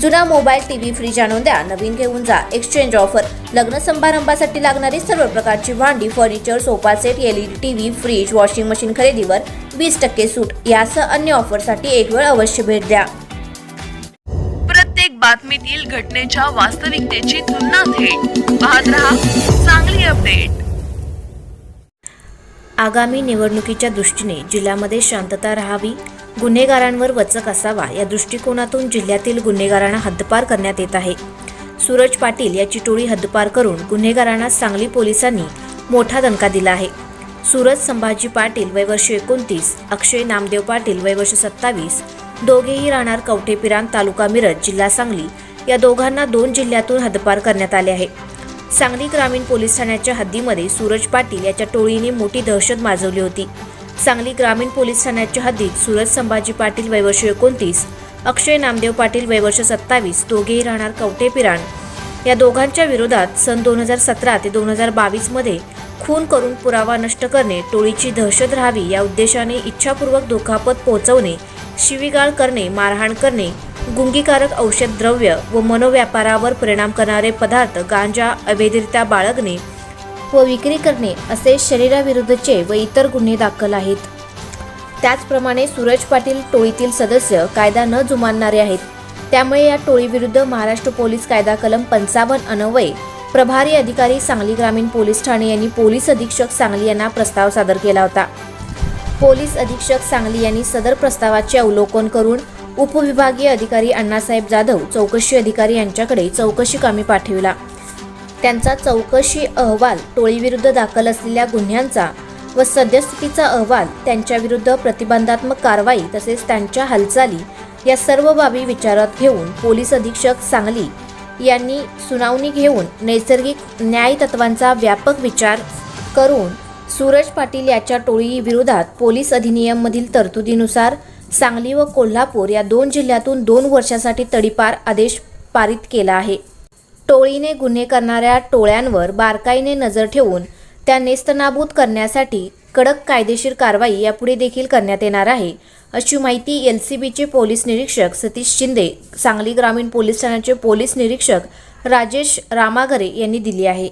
जुना mobile TV fridge आणून द्या. नवीन घेऊन जा. एक्सचेंज ऑफर लग्न समारंभासाठी लागणारी सर्व प्रकारची भांडी furniture sofa set LED TV fridge washing machine खरेदीवर वीस टक्के सूट. यासह अन्य ऑफरसाठी एक वेळ अवश्य भेट द्या. प्रत्येक बातमीतील घटनेच्या वास्तविकतेची तुलना थेट. पाहत रहा चांगली अपडेट. आगामी निवडणुकीच्या दृष्टीने जिल्ह्यामध्ये शांतता राहावी गुन्हेगारांवर वचक असावा या दृष्टिकोनातून जिल्ह्यातील गुन्हेगारांना हद्दपार करण्यात येत आहे. सूरज पाटील याची टोळी हद्दपार करून गुन्हेगारांना सांगली पोलिसांनी मोठा दणका दिला आहे. सूरज संभाजी पाटील वयवर्ष एकोणतीस अक्षय नामदेव पाटील वयवर्ष सत्तावीस दोघेही राहणार कवठेपिरान तालुका मिरज जिल्हा सांगली या दोघांना दोन जिल्ह्यातून हद्दपार करण्यात आले आहे. सांगली ग्रामीण पोलीस ठाण्याच्या हद्दीमध्ये सूरज पाटील याच्या टोळीने मोठी दहशत माजवली होती. सांगली ग्रामीण पोलीस ठाण्याच्या हद्दीत सूरज संभाजी पाटील वयवर्ष एकोणतीस अक्षय नामदेव पाटील वयवर्ष सत्तावीस दोघेही राहणार कवटे पिराण. या दोघांच्या विरोधात सन दोन हजार सतरा ते दोन हजार बावीसमध्ये खून करून पुरावा नष्ट करणे टोळीची दहशत राहावी या उद्देशाने इच्छापूर्वक दुखापत पोहोचवणे शिवीगाळ करणे मारहाण करणे गुंगीकारक औषध द्रव्य व मनोव्यापारावर परिणाम करणारे पदार्थ गांजा अवैधरित्या बाळगणे व विक्री करणे असे शरीराविरुद्धचे व इतर गुन्हे दाखल आहेत. त्याचप्रमाणे सूरज पाटील टोळीतील सदस्य कायदा न जुमानणारे आहेत. त्यामुळे या टोळीविरुद्ध महाराष्ट्र पोलीस कायदा कलम पंचावन्न अन्वये प्रभारी अधिकारी सांगली ग्रामीण पोलीस ठाणे यांनी पोलीस अधीक्षक सांगली यांना प्रस्ताव सादर केला होता. पोलीस अधीक्षक सांगली यांनी सदर प्रस्तावाचे अवलोकन करून उपविभागीय अधिकारी अण्णासाहेब जाधव चौकशी अधिकारी यांच्याकडे चौकशी कामी पाठविला. त्यांचा चौकशी अहवाल टोळीविरुद्ध दाखल असलेल्या गुन्ह्यांचा व सद्यस्थितीचा अहवाल त्यांच्याविरुद्ध प्रतिबंधात्मक कारवाई तसेच त्यांच्या हालचाली या सर्व बाबी विचारात घेऊन पोलीस अधीक्षक सांगली यांनी सुनावणी घेऊन नैसर्गिक न्याय तत्वांचा व्यापक विचार करून सूरज पाटील याच्या टोळीविरोधात पोलीस अधिनियममधील तरतुदीनुसार सांगली व कोल्हापूर या दोन जिल्ह्यातून दोन वर्षासाठी तडीपार आदेश पारित केला आहे. टोळीने गुन्हे करणाऱ्या टोळ्यांवर बारकाईने नजर ठेवून त्या नेस्तनाबूत करण्यासाठी कडक कायदेशीर कारवाई यापुढे देखील करण्यात येणार आहे अशी माहिती एल सी बीचे पोलीस निरीक्षक सतीश शिंदे सांगली ग्रामीण पोलीस ठाण्याचे पोलीस निरीक्षक राजेश रामाघरे यांनी दिली आहे.